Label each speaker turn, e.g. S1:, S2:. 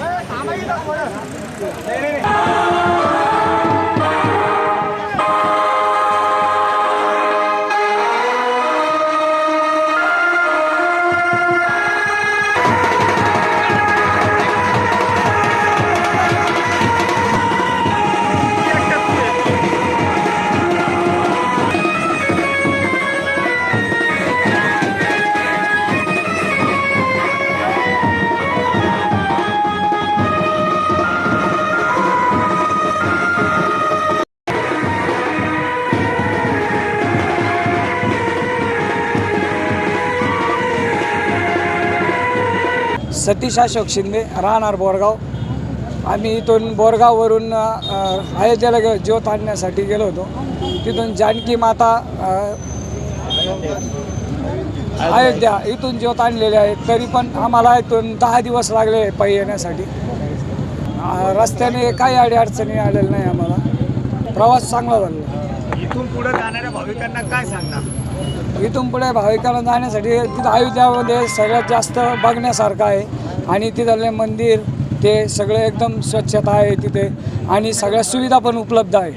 S1: 哎大妈一个快点来来来 सतीश अशोक शिंदे राहणार बोरगाव. आम्ही इथून बोरगाववरून अयोध्येला गे ज्योत आणण्यासाठी गेलो होतो. तिथून जानकी माता अयोध्या इथून ज्योत आणलेले आहे तरी पण आम्हाला इथून दहा दिवस लागले पायी येण्यासाठी. रस्त्याने काही अडीअडचणी आलेल्या नाही आम्हाला. प्रवास चांगला झाला.
S2: इथून पुढे जाणाऱ्या भाविकांना काय सांगणार?
S1: इथून पुढे भाविकांना जाण्यासाठी तिथं अयोध्यामध्ये सगळ्यात जास्त बघण्यासारखं आहे. आणि तिथले मंदिर ते सगळे एकदम स्वच्छता आहे तिथे. आणि सगळ्या सुविधा पण उपलब्ध आहे.